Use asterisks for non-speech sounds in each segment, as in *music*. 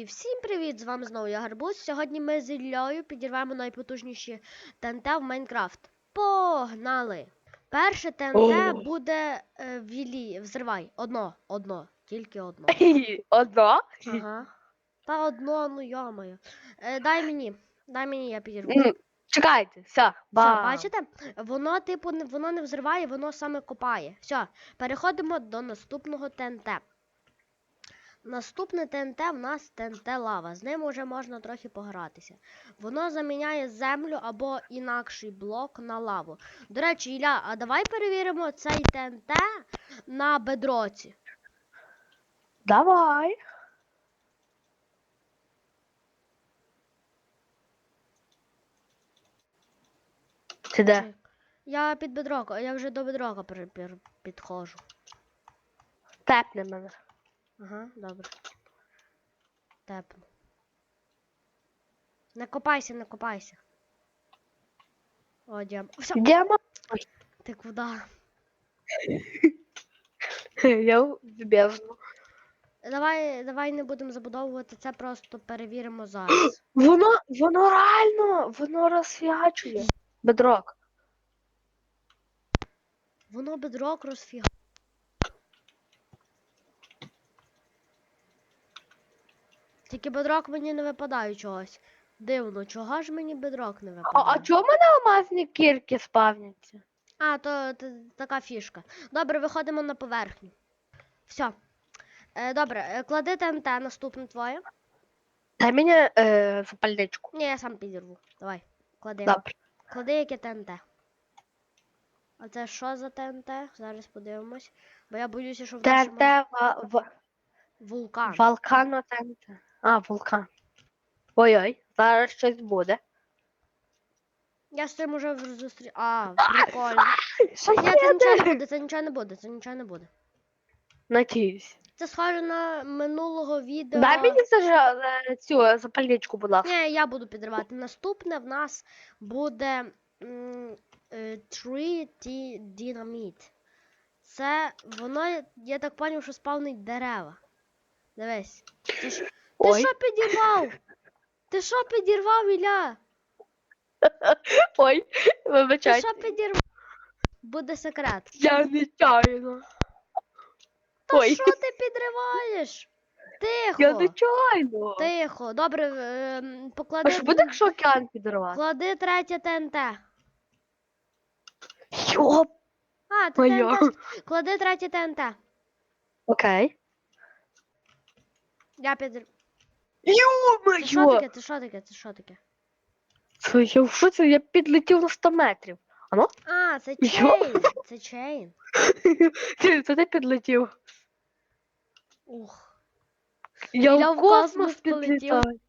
Друзі, всім привіт! З вами знову я Гарбуз. Сьогодні ми з Іллею підірвемо найпотужніші ТНТ в Майнкрафт. Погнали! Перше ТНТ О. буде е, Вілі. Взривай. Одно, одно, тільки одно. *laughs* Одно? Ага. Та одно, ну йомаю. Е, дай мені, дай мені, я підірву. Чекайте, все, Все, бачите? Воно, типу, не- воно не взриває, воно саме копає. Все, переходимо до наступного ТНТ. Наступне ТНТ в нас ТНТ лава. З ним вже можна трохи погратися. Воно заміняє землю або інакший блок на лаву. До речі, Ілля, а давай перевіримо цей ТНТ на бедроці. Давай. Ти де? Я під бедрока, я вже до бедрока підходжу. Тепне мене. Ага, добре. Тепно. Не копайся, не копайся. О, дям. Все, Діама? ти куди? *laughs* Я в бездну. Давай, давай не будемо забудовувати це, просто перевіримо зараз. *gasps* Воно, воно реально, воно розфігачує. Бедрок. Воно бедрок розфіга. Тільки бедрок мені не випадає чогось. Дивно, чого ж мені бедрок не випадає? а чому в мене алмазні кірки спавняться? А, то, то така фішка. Добре, виходимо на поверхню. Все. Е, добре, е, клади ТНТ наступне твоє. Дай мені е, запальничку. Ні, я сам підірву. Давай, клади. Добре. Клади яке ТНТ. А це що за ТНТ? Зараз подивимось. Бо я боюся, що в ТНТ ва- ва- вулкан. Вулкан ТНТ. А, вулкан. Ой-ой, зараз щось буде. Я з цим уже зустрів. А, прикольно. Що Ні, це нічого не буде, це нічого не буде, це нічого не буде. Надіюсь. Це схоже на минулого відео. Дай мені зажа... е, цю е, запальничку, будь ласка. Ні, я буду підривати. Наступне в нас буде м, е, 3T Dynamite. Це воно, я так поняв, що спавнить дерева. Дивись. Ти, ж- ти Ой. що підірвав? Ти що підірвав, Ілля? Ой, Ти вибачайте. що підірвав? Буде секрет. Я нечайно. Та Ой. що ти підриваєш? Тихо. Я нечайно. Тихо. Добре, е, м, А поклади. що буде, якщо океан підірвати? Клади третє ТНТ. Йоп. А, це Моя. ТНТ. Клади третє ТНТ. Окей. Я підр... Що Йо-моє! таке? Це що таке? Це що таке? Це я в шоці, я підлетів на 100 метрів. Ано? А, це Йо. чейн. Це чейн. *laughs* Ти, це ти підлетів. Ух. Я, Я в в космос космос полетів. підлітаю. *laughs*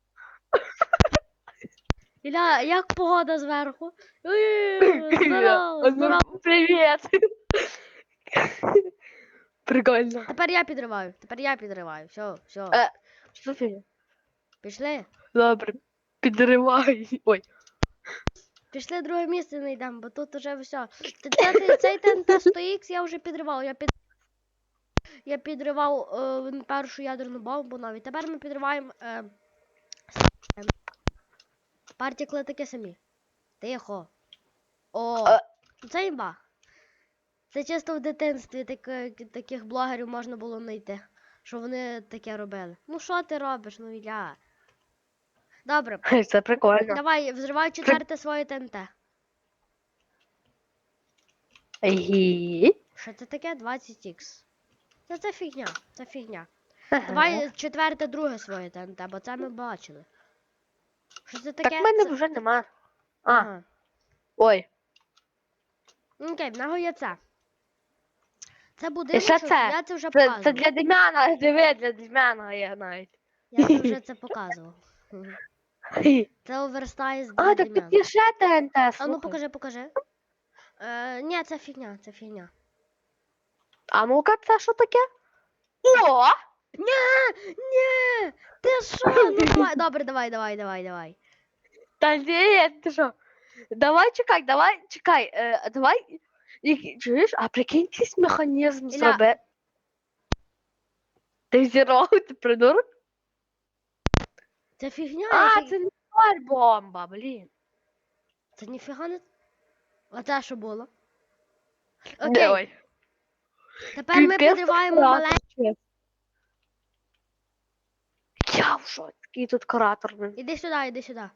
Ілля, як погода зверху? Ой, *laughs* Здорово, ну, здорово. Привіт. Прикольно. Тепер я підриваю. Тепер я підриваю. Все, все. Е. Що ти? Пішли. Добре. Підривай. Ой. Пішли друге місце знайдемо, бо тут уже все. Т- це- це- Цей ТНТ 100Х я вже підривав. Я під... Я підривав е, першу ядерну бомбу навіть. Тепер ми підриваємо. Е... Партікли такі самі. Тихо. О, це імба. Це чисто в дитинстві таки- таких блогерів можна було знайти. Що вони таке робили. Ну що ти робиш, ну Ілля? Добре, *laughs* Це прикольно. давай, взривай четверте своє ТНТ. Гі. Що це таке? 20х. Це, це фігня, це фігня. Давай четверте, друге своє ТНТ, бо це ми бачили. Що це таке? Так в мене Це- вже нема. А, Ага. ой. Окей, в нього є це. Це будинок, це? я це вже Це, показував. це для Дем'яна, диви, для Дем'яна є навіть. Я це вже *laughs* це показував. *laughs* Це оверсайз для А, так такі ще ТНТ, А ну слухай. покажи, покажи. Е, ні, це фігня, це фігня. А ну-ка, це що таке? О! Ні, ні, ти що? Ну *laughs* давай, добре, давай, давай, давай, давай. Та ні, ти що? Давай чекай, давай, чекай, е, давай. І- Чуєш, а прикинь, якийсь механізм Ілля. зроби. Ти зіров, ти придурок? Це фігня. А, я це не тварь бомба, блін. Це ніфіга не. А це що було? Окей, ой. тепер ми Піпець підриваємо кратер, маленький. Я в шоці, який тут кратер. Іди сюди, іди сюди.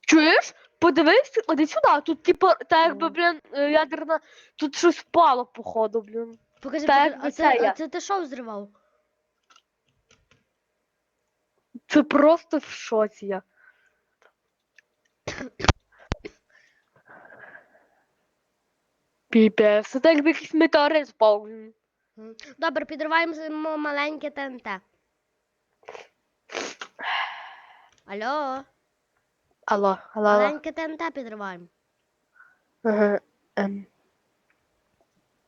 Чуєш? Подивись, іди сюди. Тут, типу, та якби, Ну. блін, е, ядерна. Тут щось впало, походу, блін. Покажи, Так, покажи. А це, це а це ти що взривав? Це просто в шоці я. Піпець, це так якийсь метеорит впав. Добре, підриваємо маленьке ТНТ. Алло, Алло, алло, алло. маленьке ТНТ підриваємо. Ага, ем.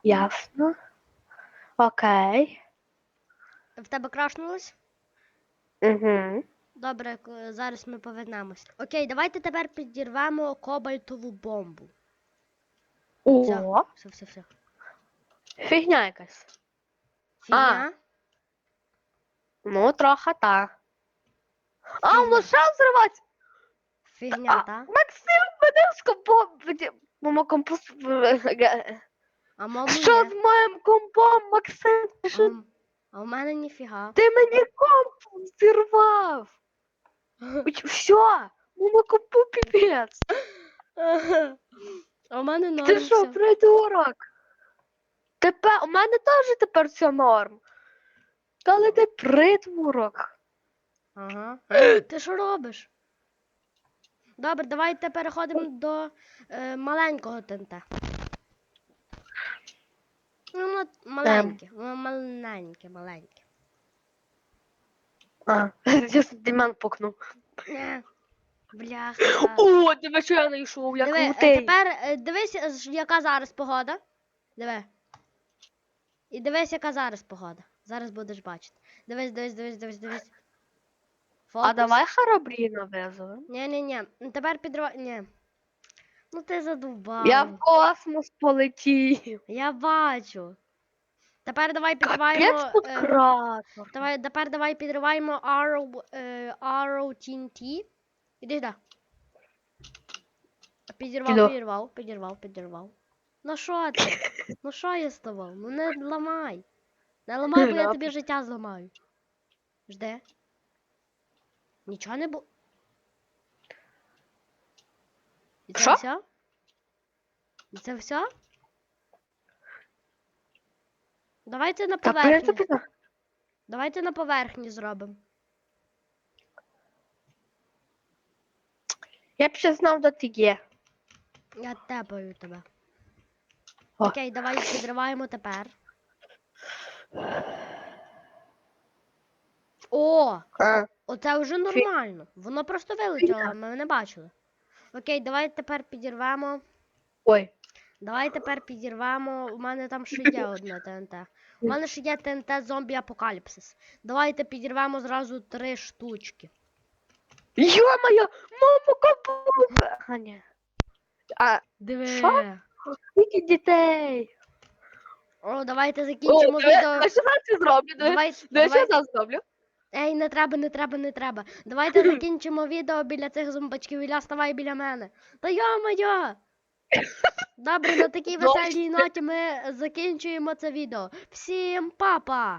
Ясно. Окей. В тебе крашнулось? Угу. Добре, зараз ми повернемось. Окей, давайте тепер підірвемо кобальтову бомбу. О, все, все, все. фігня якась. Фігня. Ну, трохи та. А, воно ще взривається. Фігня, А, та? Максим, мене з компом. Мама компос. А маму Що з моїм компом, Максим? Ти що а у мене ніфіга. Ти мені комп зірвав. *laughs* Все, мама компу піпець. А у мене норм Ти що, придурок? Тепер у мене теж тепер все норм. Але ти придурок. Ага. Ти що робиш? Добре, давайте переходимо до е, маленького ТНТ. Ну, воно маленьке, воно маленьке, маленьке. А, *laughs* я Діман пукнув. Е, Бляха. О, диви, що я знайшов, як Диви, е, лутей. тепер е, дивись, е, ж- яка зараз погода. Диви. І дивись, яка зараз погода. Зараз будеш бачити. Дивись, дивись, дивись, дивись, дивись. А Фокус. давай Харабріна везу. Ні, ні, ні. Тепер підривай. Ні. Ну ти задовбав. Я в космос полетів. Я бачу. Тепер давай підриваємо. Капець тут е, кратер. давай, тепер давай підриваємо Arrow, е, Arrow TNT. Іди сюди. Підірвав, Іду. підірвав, підірвав, підірвав. Ну що ти? Ну що я з тобою? Ну не ламай. Не ламай, бо я тобі життя зламаю. Жди. Нічого не було. І це Що? все? Це все? Давайте на поверхні. Давайте на поверхні зробимо. я б ще знав, де ти є. Я тепаю тебе. О. Окей, давай підриваємо тепер. О! А, Оце вже нормально. Воно просто вилетіло, ми не бачили. Окей, давай тепер підірвемо. ой. Давай тепер підірвемо. У мене там ще є *laughs* одне ТНТ. У мене ще є ТНТ зомбі апокаліпсис. Давайте підірвемо зразу три штучки. Йо-моє, мамо, капу. А, ні. А, Диви. Що? скільки дітей? О, давайте закінчимо О, відео. Я ще раз це зроблю. Давай, Ну, я ще давай. зроблю. Ей, не треба, не треба, не треба. Давайте *clears throat* закінчимо відео біля цих зомбачків. Іля, ставай біля мене. Та йо-моє! Добре, на такій веселій ноті ми закінчуємо це відео. Всім па-па!